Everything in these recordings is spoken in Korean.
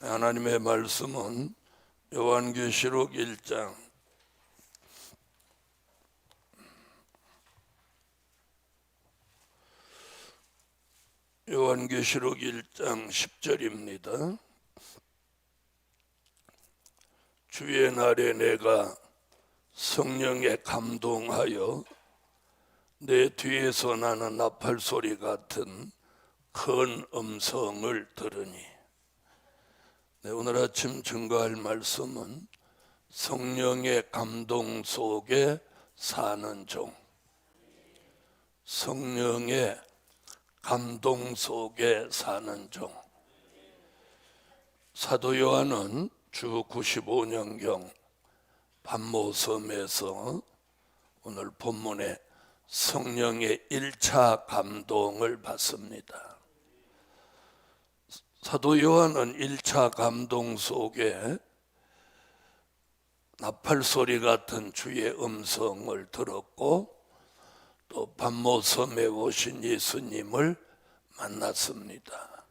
하나님의 말씀은 요한계시록 1장 요한계시록 1장 10절입니다. 주의 날에 내가 성령에 감동하여 내 뒤에서 나는 나팔 소리 같은 큰 음성을 들으니 네, 오늘 아침 증거할 말씀은 성령의 감동 속에 사는 종 성령의 감동 속에 사는 종 사도 요한은 주 95년경 반모섬에서 오늘 본문에 성령의 1차 감동을 받습니다. 사도 요한은 1차 감동 속에 나팔 소리 같은 주의 음성을 들었고 또 반모섬에 오신 예수님을 만났습니다.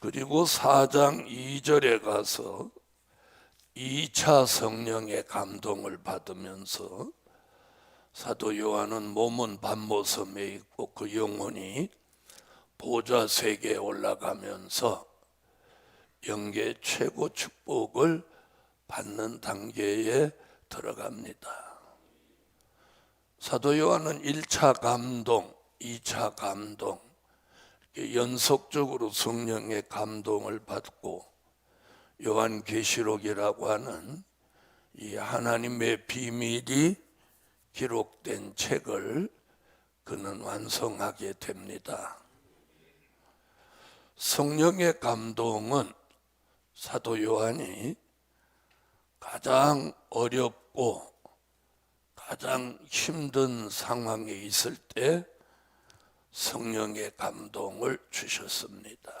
그리고 4장 2절에 가서 2차 성령의 감동을 받으면서 사도 요한은 몸은 반모섬에 있고 그 영혼이 보좌 세계에 올라가면서 영계 최고 축복을 받는 단계에 들어갑니다. 사도 요한은 1차 감동, 2차 감동, 연속적으로 성령의 감동을 받고 요한 계시록이라고 하는 이 하나님의 비밀이 기록된 책을 그는 완성하게 됩니다. 성령의 감동은 사도 요한이 가장 어렵고 가장 힘든 상황에 있을 때 성령의 감동을 주셨습니다.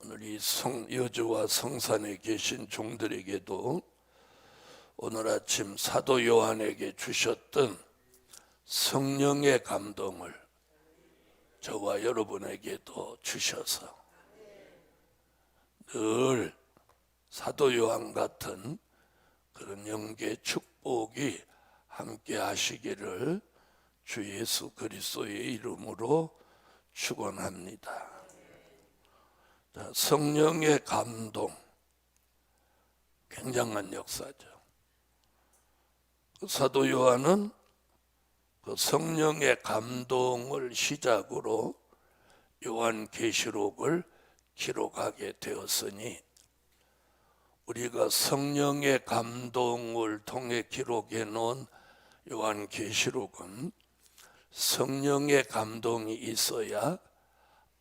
오늘 이 성, 여주와 성산에 계신 종들에게도 오늘 아침 사도 요한에게 주셨던 성령의 감동을 저와 여러분에게도 주셔서 늘 사도 요한 같은 그런 영계 축복이 함께 하시기를 주 예수 그리스도의 이름으로 축원합니다. 자, 성령의 감동 굉장한 역사죠. 그 사도 요한은 그 성령의 감동을 시작으로 요한 계시록을 기록하게 되었으니 우리가 성령의 감동을 통해 기록해 놓은 요한 계시록은 성령의 감동이 있어야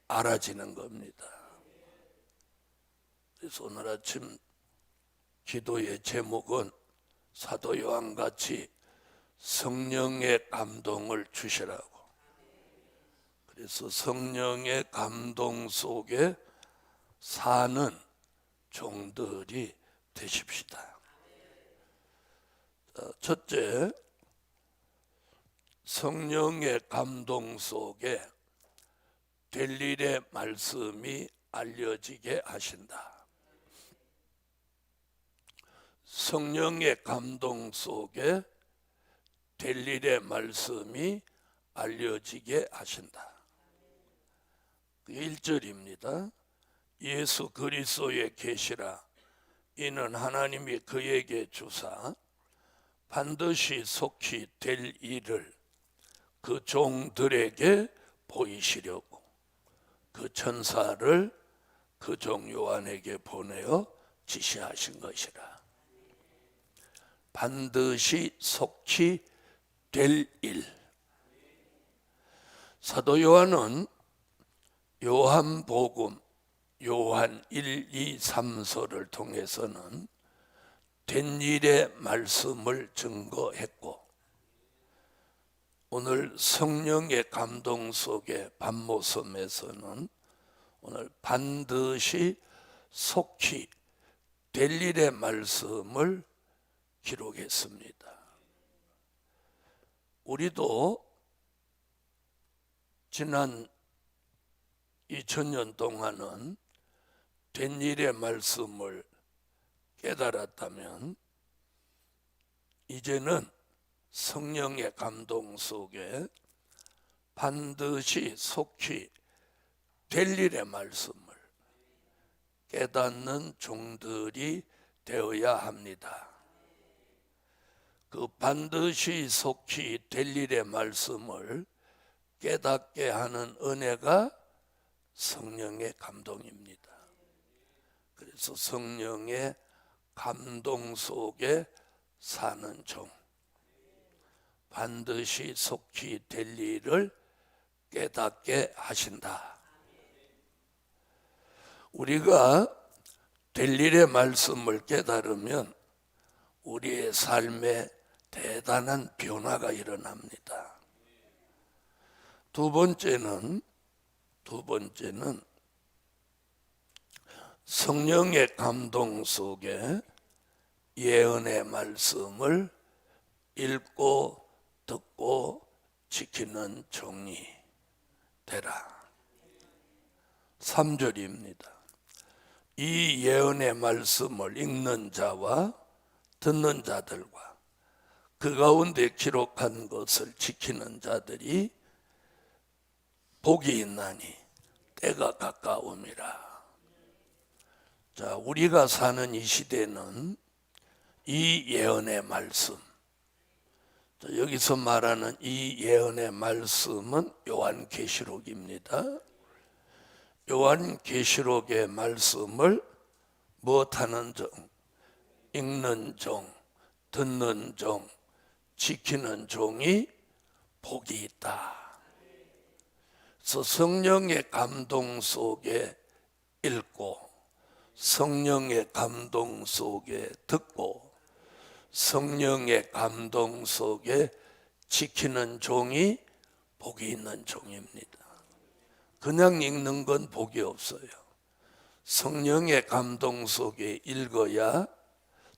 알아지는 겁니다. 그래서 오늘 아침 기도의 제목은 사도 요한 같이 성령의 감동을 주시라고. 그래서 성령의 감동 속에 사는 종들이 되십시다. 첫째, 성령의 감동 속에 될 일의 말씀이 알려지게 하신다. 성령의 감동 속에 될 일의 말씀이 알려지게 하신다. 1절입니다. 예수 그리스도의 계시라 이는 하나님이 그에게 주사 반드시 속히 될 일을 그 종들에게 보이시려고 그 천사를 그 종 요한에게 보내어 지시하신 것이라. 반드시 속히 될 일. 사도 요한은 요한복음 요한 1, 2, 3서를 통해서는 된 일의 말씀을 증거했고 오늘 성령의 감동 속에 반모섬에서는 오늘 반드시 속히 될 일의 말씀을 기록했습니다. 우리도 지난 2000년 동안은 된 일의 말씀을 깨달았다면 이제는 성령의 감동 속에 반드시 속히 될 일의 말씀을 깨닫는 종들이 되어야 합니다. 그 반드시 속히 될 일의 말씀을 깨닫게 하는 은혜가 성령의 감동입니다. 그래서 성령의 감동 속에 사는 종, 반드시 속히 될 일을 깨닫게 하신다. 우리가 될 일의 말씀을 깨달으면 우리의 삶에 대단한 변화가 일어납니다. 두 번째는 두 번째는 성령의 감동 속에 예언의 말씀을 읽고 듣고 지키는 종이 되라. 3절입니다. 이 예언의 말씀을 읽는 자와 듣는 자들과 그 가운데 기록한 것을 지키는 자들이 복이 있나니 때가 가까움이라. 자, 우리가 사는 이 시대는 이 예언의 말씀. 자, 여기서 말하는 이 예언의 말씀은 요한계시록입니다. 요한계시록의 말씀을 무엇하는 종, 읽는 종, 듣는 종, 지키는 종이 복이 있다. 그래서 성령의 감동 속에 읽고 성령의 감동 속에 듣고 성령의 감동 속에 지키는 종이 복이 있는 종입니다. 그냥 읽는 건 복이 없어요. 성령의 감동 속에 읽어야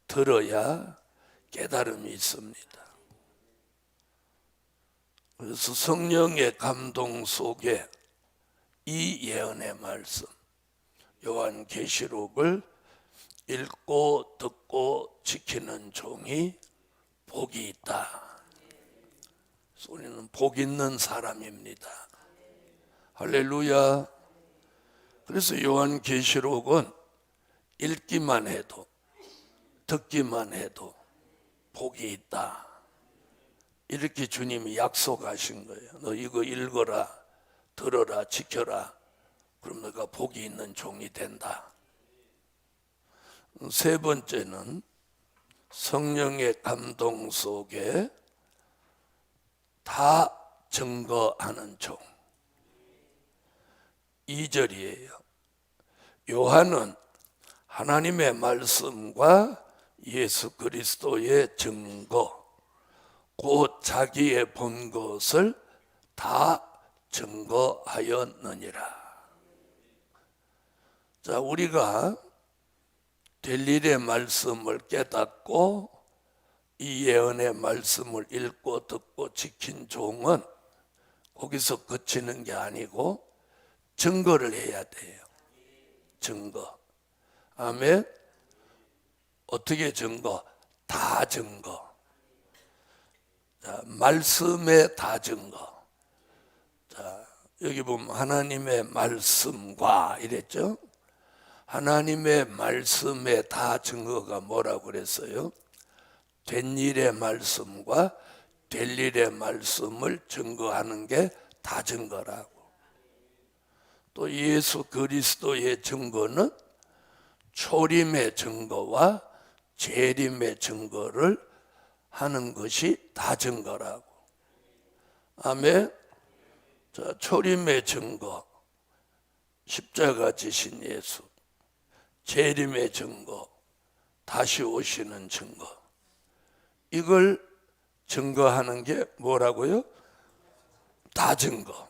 들어야 깨달음이 있습니다. 그래서 성령의 감동 속에 이 예언의 말씀 요한 계시록을 읽고 듣고 지키는 종이 복이 있다. 우리는 복 있는 사람입니다. 할렐루야. 그래서 요한 계시록은 읽기만 해도 듣기만 해도 복이 있다. 이렇게 주님이 약속하신 거예요. 너 이거 읽어라, 들어라, 지켜라. 그럼 너가 복이 있는 종이 된다. 세 번째는 성령의 감동 속에 다 증거하는 종. 2절이에요. 요한은 하나님의 말씀과 예수 그리스도의 증거, 곧 자기의 본 것을 다 증거하였느니라. 자, 우리가 될 일의 말씀을 깨닫고 이 예언의 말씀을 읽고 듣고 지킨 종은 거기서 그치는 게 아니고 증거를 해야 돼요. 증거. 아멘. 어떻게 증거? 다 증거. 자, 말씀의 다 증거. 자, 여기 보면 하나님의 말씀과 이랬죠. 하나님의 말씀에 다 증거가 뭐라고 그랬어요? 된 일의 말씀과 될 일의 말씀을 증거하는 게 다 증거라고. 또 예수 그리스도의 증거는 초림의 증거와 재림의 증거를 하는 것이 다 증거라고. 아멘. 자, 초림의 증거, 십자가 지신 예수, 재림의 증거, 다시 오시는 증거. 이걸 증거하는 게 뭐라고요? 다 증거.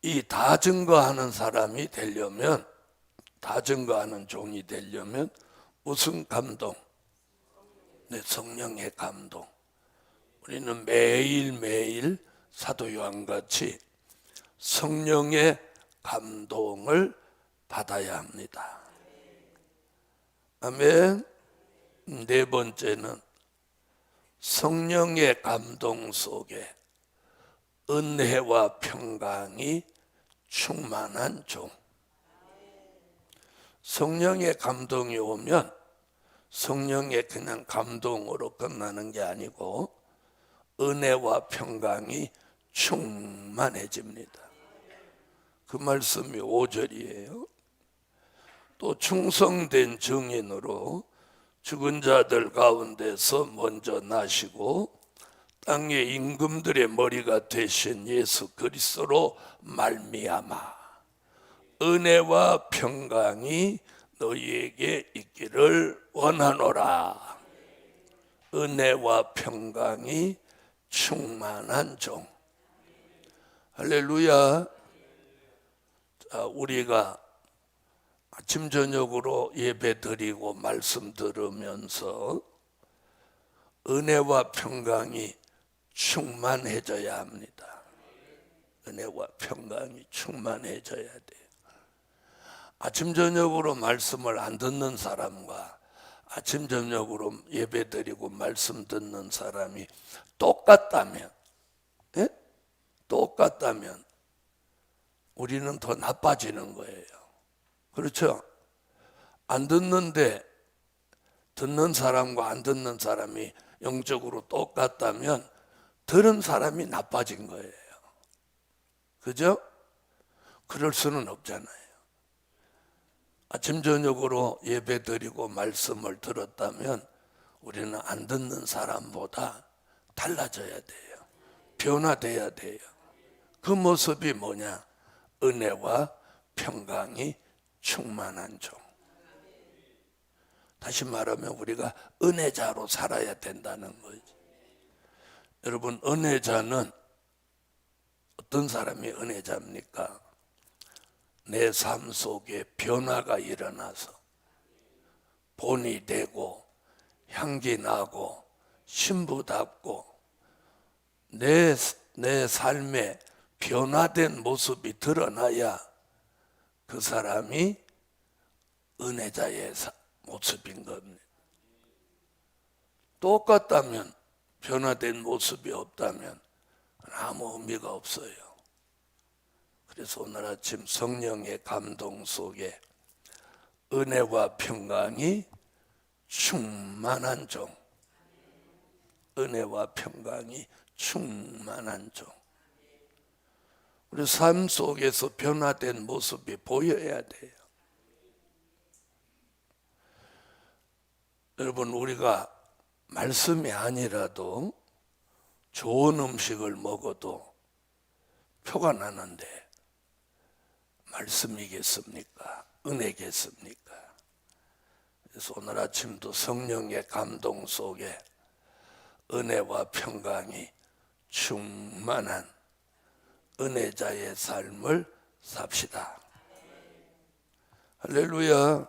이 다 증거하는 사람이 되려면, 다 증거하는 종이 되려면 무슨 감동? 네, 성령의 감동. 우리는 매일매일 사도 요한같이 성령의 감동을 받아야 합니다. 아멘. 네 번째는 성령의 감동 속에 은혜와 평강이 충만한 종. 성령의 감동이 오면 성령의 그냥 감동으로 끝나는 게 아니고 은혜와 평강이 충만해집니다. 그 말씀이 5절이에요. 또 충성된 증인으로 죽은 자들 가운데서 먼저 나시고 땅의 임금들의 머리가 되신 예수 그리스도로 말미암아 은혜와 평강이 너희에게 있기를 원하노라. 은혜와 평강이 충만한 종. 할렐루야. 자, 우리가 아침 저녁으로 예배 드리고 말씀 들으면서 은혜와 평강이 충만해져야 합니다. 은혜와 평강이 충만해져야 돼요. 아침 저녁으로 말씀을 안 듣는 사람과 아침 저녁으로 예배 드리고 말씀 듣는 사람이 똑같다면 예? 똑같다면 우리는 더 나빠지는 거예요. 그렇죠? 안 듣는데 듣는 사람과 안 듣는 사람이 영적으로 똑같다면 들은 사람이 나빠진 거예요. 그죠? 그럴 수는 없잖아요. 아침 저녁으로 예배 드리고 말씀을 들었다면 우리는 안 듣는 사람보다 달라져야 돼요. 변화돼야 돼요. 그 모습이 뭐냐? 은혜와 평강이 충만한 종. 다시 말하면 우리가 은혜자로 살아야 된다는 거지. 여러분, 은혜자는 어떤 사람이 은혜자입니까? 내 삶 속에 변화가 일어나서 본이 되고 향기 나고 신부답고 내, 내 삶에 변화된 모습이 드러나야 그 사람이 은혜자의 사- 모습인 겁니다. 똑같다면 변화된 모습이 없다면 아무 의미가 없어요. 그래서 오늘 아침 성령의 감동 속에 은혜와 평강이 충만한 종, 은혜와 평강이 충만한 종. 우리 삶 속에서 변화된 모습이 보여야 돼요. 여러분, 우리가 말씀이 아니라도 좋은 음식을 먹어도 표가 나는데 말씀이겠습니까? 은혜겠습니까? 그래서 오늘 아침도 성령의 감동 속에 은혜와 평강이 충만한 은혜자의 삶을 삽시다. 할렐루야.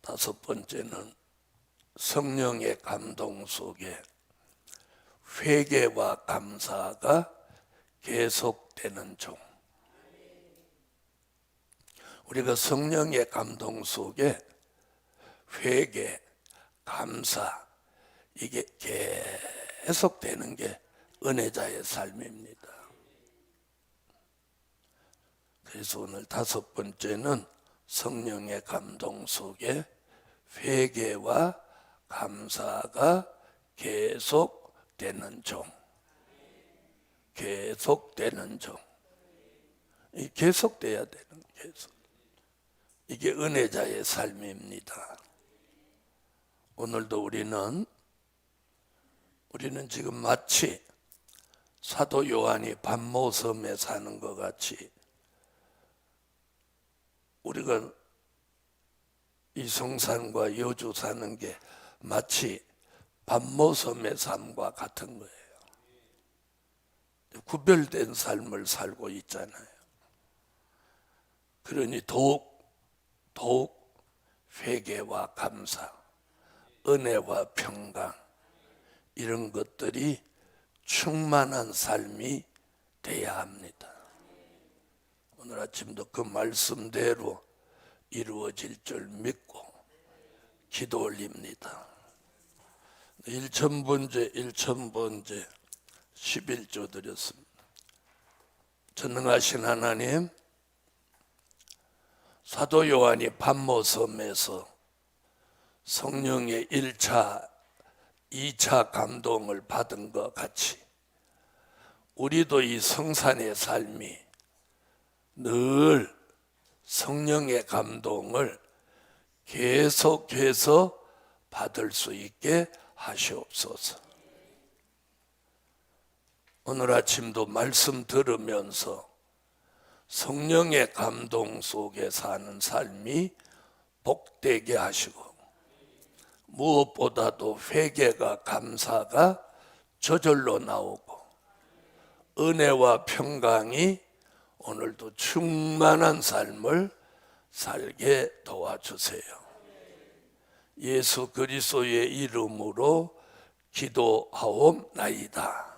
다섯 번째는 성령의 감동 속에 회개와 감사가 계속 되는 종. 우리가 성령의 감동 속에 회개, 감사, 이게 계속 되는 게 은혜자의 삶입니다. 그래서 오늘 다섯 번째는 성령의 감동 속에 회개와 감사가 계속되는 종. 계속되는 종. 이 계속돼야 되는 계속. 이게 은혜자의 삶입니다. 오늘도 우리는 우리는 지금 마치 사도 요한이 반모섬에 사는 것 같이 우리가 이 성산과 여주 사는 게 마치 반모섬의 삶과 같은 거예요. 구별된 삶을 살고 있잖아요. 그러니 더욱 더욱 회개와 감사, 은혜와 평강 이런 것들이 충만한 삶이 돼야 합니다. 오늘 아침도 그 말씀대로 이루어질 줄 믿고 기도 올립니다. 1천번째 1천번째 11조 드렸습니다. 전능하신 하나님 사도 요한이 반모섬에서 성령의 1차, 2차 감동을 받은 것 같이 우리도 이 성산의 삶이 늘 성령의 감동을 계속해서 받을 수 있게 하시옵소서. 오늘 아침도 말씀 들으면서 성령의 감동 속에 사는 삶이 복되게 하시고 무엇보다도 회개가 감사가 저절로 나오고 은혜와 평강이 오늘도 충만한 삶을 살게 도와주세요. 예수 그리스도의 이름으로 기도하옵나이다.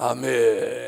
아멘.